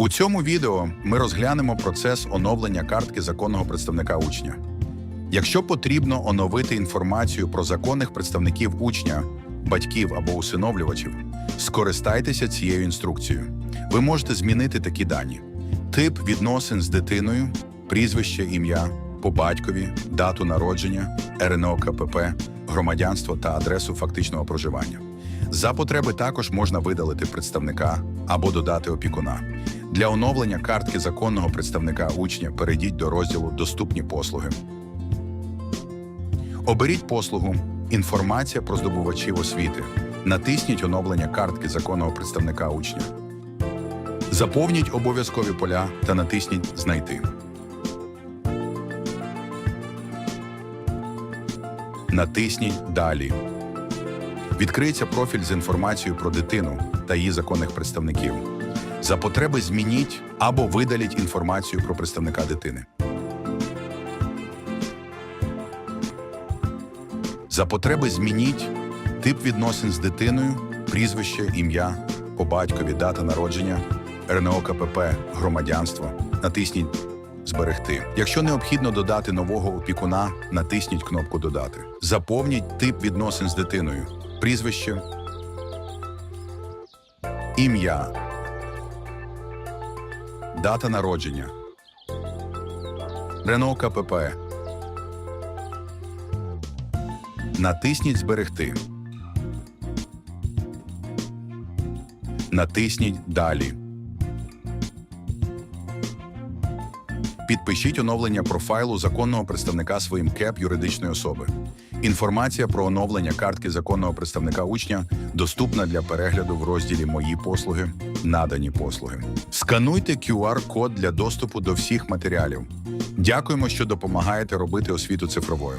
У цьому відео ми розглянемо процес оновлення картки законного представника учня. Якщо потрібно оновити інформацію про законних представників учня, батьків або усиновлювачів, скористайтеся цією інструкцією. Ви можете змінити такі дані: тип відносин з дитиною, прізвище, ім'я, по батькові, дату народження, РНО КПП, громадянство та адресу фактичного проживання. За потреби також можна видалити представника або додати опікуна. Для оновлення картки законного представника учня перейдіть до розділу Доступні послуги. Оберіть послугу Інформація про здобувачів освіти. Натисніть оновлення картки законного представника учня. Заповніть обов'язкові поля та натисніть Знайти. Натисніть Далі. Відкриється профіль з інформацією про дитину та її законних представників. За потреби змініть або видаліть інформацію про представника дитини. За потреби змініть тип відносин з дитиною, прізвище, ім'я, по батькові, дата народження, РНО КПП, громадянство. Натисніть Зберегти. Якщо необхідно додати нового опікуна, натисніть кнопку Додати. Заповніть тип відносин з дитиною, прізвище, ім'я, дата народження, РНО КПП. Натисніть Зберегти. Натисніть Далі. Підпишіть оновлення профайлу законного представника своїм КЕП юридичної особи. Інформація про оновлення картки законного представника учня доступна для перегляду в розділі Мої послуги, надані послуги. Скануйте QR-код для доступу до всіх матеріалів. Дякуємо, що допомагаєте робити освіту цифровою.